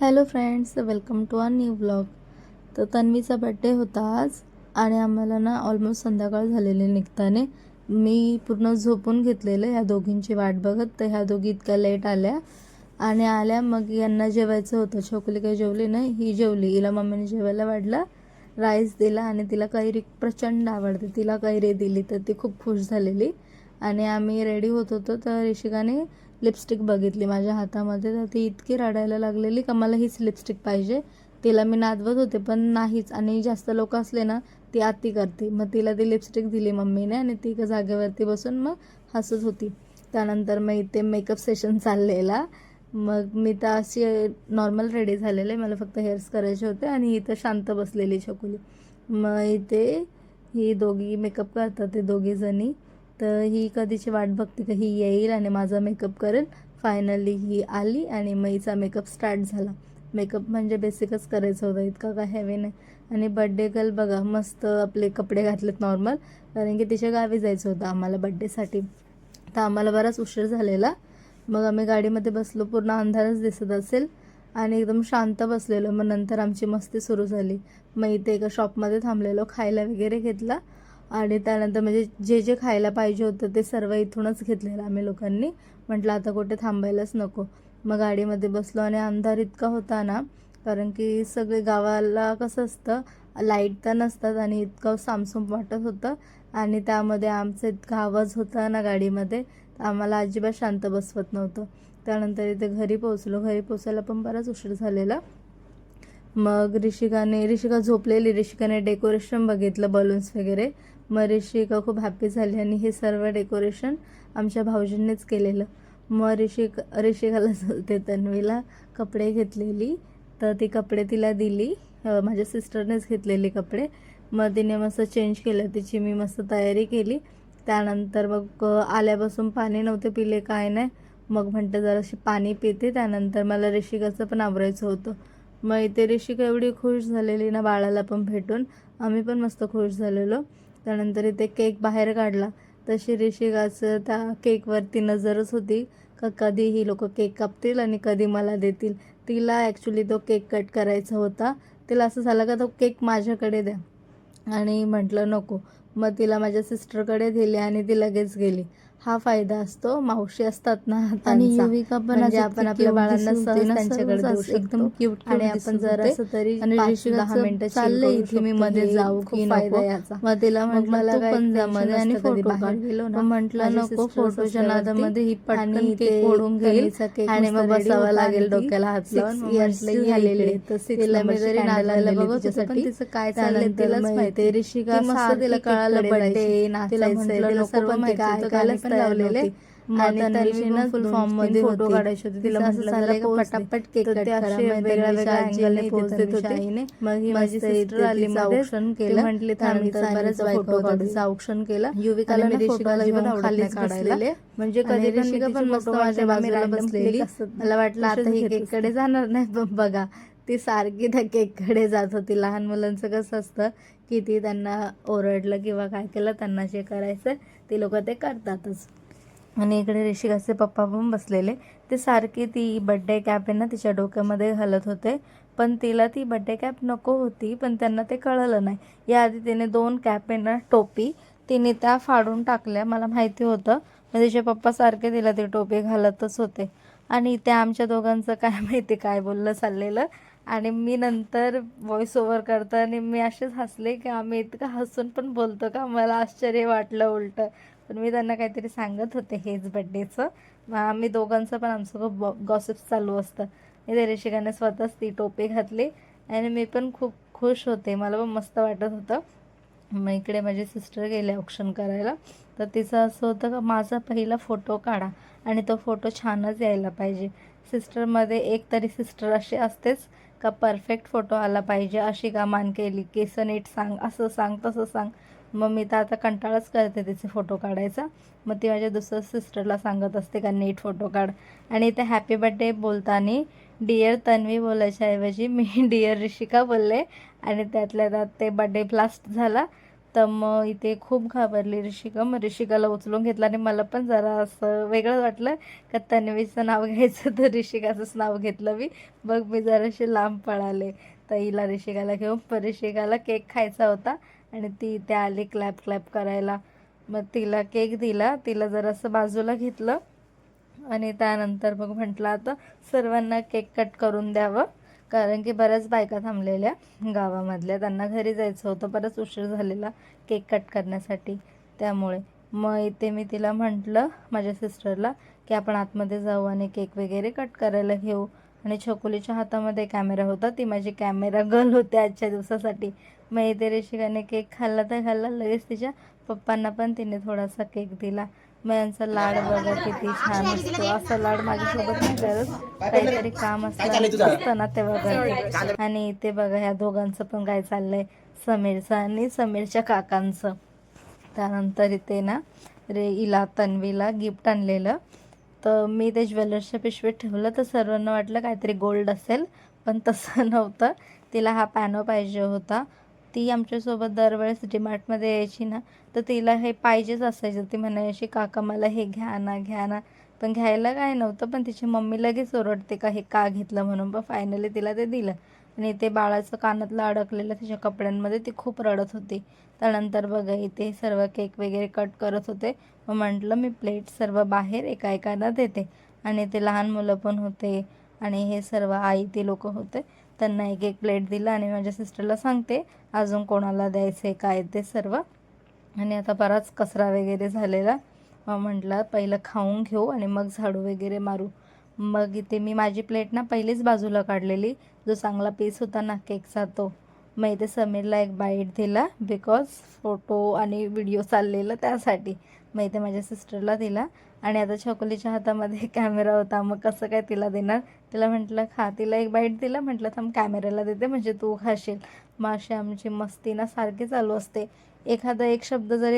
Hello friends welcome to our new blog. तर तन्वीचा birthday होता आज आणि आम्हाला ना ऑलमोस्ट संध्याकाळ झालेले निघताने मी पूर्ण झोपून घेतलेलं ह्या दोघींची वाट बघत तर ह्या दोघी इतक्या लेट आल्या आणि आल्या मग यांना जेवायचं होतं. छोकली काही जेवली नाही ही जेवली. हिला मम्मीने जेवायला वाढला राईस दिला आणि तिला कैरी प्रचंड आवडते. तिला कैरी दिली तर ती खूप खुश झालेली. आणि आम्ही रेडी होत होतो तर ऋषिकाने लिपस्टिक बघितली माझ्या हातामध्ये. तर ती इतकी रडायला लागलेली का मला हीच लिपस्टिक पाहिजे. तिला मी नादवत होते पण नाहीच. आणि जास्त लोक असले ना ती आती करते. मग तिला ती लिपस्टिक दिली मम्मीने आणि ती एका जागेवरती बसून मग हसत होती. त्यानंतर मग इथे मेकअप सेशन चाललेला. मग मी तर अशी नॉर्मल रेडी झालेले. मला फक्त हेअर्स करायचे होते आणि इथं शांत बसलेली छकुली. मग इथे ही दोघी मेकअप करतात ते दोघीजणी तर ही कधीची वाट बघते का ही येईल आणि माझा मेकअप करेल. फायनली ही आली आणि मईचा मेकअप स्टार्ट झाला. मेकअप म्हणजे बेसिकच करायचं होतं इतका काय हेवी नाही. आणि बड्डे गर्ल बघा मस्त आपले कपडे घातलेत नॉर्मल कारण की तिच्या गावी जायचं होतं आम्हाला बड्डेसाठी तर आम्हाला बराच उशीर झालेला. मग आम्ही गाडीमध्ये बसलो पूर्ण अंधारच दिसत असेल. आणि एकदम शांत बसलेलो. मग नंतर आमची मस्ती सुरू झाली. मग इथे एका शॉपमध्ये थांबलेलो खायला वगैरे घेतला. आणि त्यानंतर म्हणजे जे जे खायला पाहिजे होतं ते सर्व इथूनच घेतलेलं आम्ही लोकांनी. म्हटलं आता कुठे थांबायलाच नको. मग गाडीमध्ये बसलो आणि अंधार इतका होता ना कारण की सगळे गावाला कसं असतं लाइट तर नसतात आणि इतकं सामसूम वाटत होतं. आणि त्यामध्ये आमचा इतका आवाज होता ना गाडीमध्ये तर आम्हाला अजिबात शांत बसवत नव्हतं. त्यानंतर इथे घरी पोहोचलो. घरी पोचायला पण बराच उशीर झालेला. मग ऋषिकाने ऋषिका झोपलेली. ऋषिकाने डेकोरेशन बघितलं बलून्स वगैरे. मग खूप हॅपी झाली आणि हे सर्व डेकोरेशन आमच्या भाऊजींनीच केलेलं. मग ऋषिक ऋषिकाला चलते तन्वीला कपडे घेतलेली. तर ती कपडे तिला दिली. माझ्या सिस्टरनेच घेतलेले कपडे. मग तिने मस्त चेंज केलं. तिची मी मस्त तयारी केली. त्यानंतर मग आल्यापासून पाणी नव्हते पिले काय नाही. मग म्हणतं जराशी पाणी पिते. त्यानंतर मला ऋषिकाचं पण आवरायचं होतं. मग इथे ऋषिका एवढी खुश झालेली ना बाळाला पण भेटून. आम्ही पण मस्त खुश झालेलो. त्यानंतर इथे केक बाहेर काढला. तशी ऋषिकाचं त्या केकवरती नजरच होती. का कधी ही लोक केक कापतील आणि कधी मला देतील. तिला ॲक्च्युली तो केक कट करायचा होता. तिला असं झालं का तो केक माझ्याकडे द्या. आणि म्हटलं नको. मग तिला माझ्या सिस्टरकडे दिली आणि ती लगेच गेली. हा फायदा असतो मावशी असतात ना आणि. युविका पण म्हणजे आपण आपल्या बाळांना सहज त्यांच्याकडे देऊ एकदम cute आणि आपण जर. असं तरी दहा मिनिटं चाललंय इथे मी मध्ये जाऊ की फायदा. याचा मग तिला म्हटलं पण मध्ये आणि फोटो गेलो ना मग म्हटलं नको फोटोच्या नादामध्ये ही पटकन केक ते ओढून घेईल आणि मग बसावं लागेल डोक्याला हात लावून मग म्हटलं झालेली तिला मी जरी आणलेली बघत होते. तिचं काय चाललंय तिलाच मग माहिती. ऋषिका मस्त सारखी तिला कळालं जायची. नाचायचंय, तिला सर्व माहिती माहिती होतं, होतं, गाणी पण लावलेली. आणि तन्वीनं फुल फॉर्ममध्ये फोटो. काढायचे होते. तिला pose दे. पटापट केक कट असे वेगळ्या वेगळ्या वेगळ्या वेगळ्या angle ने पोज पोज देत होते मग ही माझी सिस्टर आली. औक्षण केलं म्हटली, त्यानंतर "थांब, बऱ्याच हिचा बायको photo काढू." तिचा औक्षण केला युविकाला मी ऋषिकाला खालीच नाही काढायला. म्हणजे कधी पण ऋषिका पण मस्त माझ्या बाजूला बसलेली मला वाटलं आता ही घेत केककडे जाणार नाही बघा ती सारखी त्या केककडे जात होती. लहान मुलांचं कसं असतं की ती त्यांना ओरडलं किंवा काय केलं त्यांना जे करायचं ती लोक ते करतातच. आणि इकडे ऋषिकाचे पप्पा पण बसलेले. ते सारखी ती बड्डे कॅप आहे ना तिच्या डोक्यामध्ये घालत होते. पण तिला ती बड्डे कॅप नको होती पण त्यांना ते कळलं नाही. याआधी तिने दोन कॅप आहे ना टोपी तिने त्या फाडून टाकल्या. मला माहिती होतं मग तिचे पप्पा सारखे तिला ती टोपी घालतच होते. आणि त्या आमच्या दोघांचं काय माहिती काय बोललं चाललेलं. आणि मी नंतर व्हॉइस ओव्हर करताना मी असेच हसले की आम्ही इतकं हसून पण बोलतो का मला आश्चर्य वाटलं उलटं. पण मी त्यांना काहीतरी सांगत होते हेच बड्डेचं मग आम्ही दोघांचं पण आमचं खूप गॉसिप्स चालू असतं. मी रेषिकाने स्वतःच ती टोपी घातली आणि मी पण खूप खुश होते. मला पण मस्त वाटत होतं. मग इकडे माझी सिस्टर गेले ऑप्शन करायला. तर तिचं असं होतं का माझा पहिला फोटो काढा आणि तो फोटो छानच यायला पाहिजे. सिस्टरमध्ये एक तरी सिस्टर अशी असतेच का परफेक्ट फोटो आला पाहिजे अशी का मान केली? केस नीट सांग असं सांग तसं सांग. मग मी तर आता कंटाळाच करते तिचे फोटो काढायचा. मग ती माझ्या दुसऱ्या सिस्टरला सांगत असते का नीट फोटो काढ. आणि ते हॅपी बड्डे बोलताना डिअर तन्वी बोलायच्या ऐवजी मी डिअर ऋषिका बोलले. आणि त्यातल्या त्यात ते बड्डे ब्लास्ट झाला. तर मग इथे खूप घाबरली ऋषिका. मग ऋषिकाला उचलून घेतलं आणि मला पण जरा असं वेगळं वाटलं का तन्वीचं नाव घ्यायचं तर ऋषिकाचंच नाव घेतलं मी. मग मी जराशी लांब पळाले. तर हिला ऋषिकाला घेऊन पण ऋषिकाला केक खायचा होता आणि ती इथे आली क्लॅप क्लॅप करायला. मग तिला केक दिला. तिला जरासं बाजूला घेतलं आणि त्यानंतर मग म्हटलं आता सर्वांना केक कट करून द्यावं. कारण की बऱ्याच बायका थांबलेल्या गावामधल्या. त्यांना घरी जायचं होतं बराच उशीर झालेला केक कट करण्यासाठी. त्यामुळे मग इथे मी तिला म्हटलं माझ्या सिस्टरला की आपण आतमध्ये जाऊ आणि केक वगैरे कट करायला घेऊ. आणि छकुलीच्या हातामध्ये कॅमेरा होता. ती माझी कॅमेरा गर्ल होती आजच्या दिवसासाठी. मग इथे रेशिकाने केक खाल्ला तर खाल्ला. लगेच तिच्या पप्पांना पण तिने थोडासा केक दिला. मग यांचा लाड बघा किती छान असतो. असा लाड माझ्यासोबत नाही करत. काहीतरी काम असतं ना तेव्हा करते आणि इथे बघा ह्या दोघांचं पण काय चाललंय? समीरचं आणि समीरच्या काकांचं. त्यानंतर इथे ना रे इला तन्वीला गिफ्ट आणलेलं. तर मी ते ज्वेलर्सच्या पिशवीत ठेवलं. तर सर्वांना वाटलं काहीतरी गोल्ड असेल पण तसं नव्हतं. तिला हा पॅनो पाहिजे होता. ती आमच्यासोबत दरवेळेस डीमार्टमध्ये यायची ना तर तिला हे पाहिजेच असायचं. ती म्हणायची काका मला हे घ्या ना घ्या ना. पण घ्यायला काय नव्हतं पण तिची मम्मी लगेच ओरडते का हे का घेतलं? म्हणून. पण फायनली तिला ते दिलं. आणि ते बाळाचं कानातलं अडकलेलं तिच्या कपड्यांमध्ये ती खूप रडत होती. त्यानंतर बघा इथे सर्व केक वगैरे कट करत होते. मग म्हटलं मी प्लेट सर्व बाहेर एका एकाला देते. आणि ते लहान मुलं पण होते. आणि हे सर्व आई ते लोक होते. त्यांना एक एक प्लेट दिला आणि माझ्या सिस्टरला सांगते अजून कोणाला द्यायचे काय ते सर्व. आणि आता बराच कचरा वगैरे झालेला. म्हटलं पहिलं खाऊन घेऊ आणि मग झाडू वगैरे मारू. मग इथे मी माझी प्लेट ना पहिलीच बाजूला काढलेली. जो चांगला पीस होता ना केकचा तो. मग इथे समीरला एक बाईट दिला बिकॉज फोटो आणि व्हिडिओ चाललेला त्यासाठी. मग इथे माझ्या सिस्टरला दिला. आणि आता छकुलीच्या हातामध्ये कॅमेरा होता. मग कसं काय तिला देणार? तिला म्हटलं खा. तिला एक बाईट दिला. म्हटलं थांब कॅमेऱ्याला देते. म्हणजे तू खाशील. मग अशी आमची मस्ती ना सारखी चालू असते. एखादा एक शब्द जरी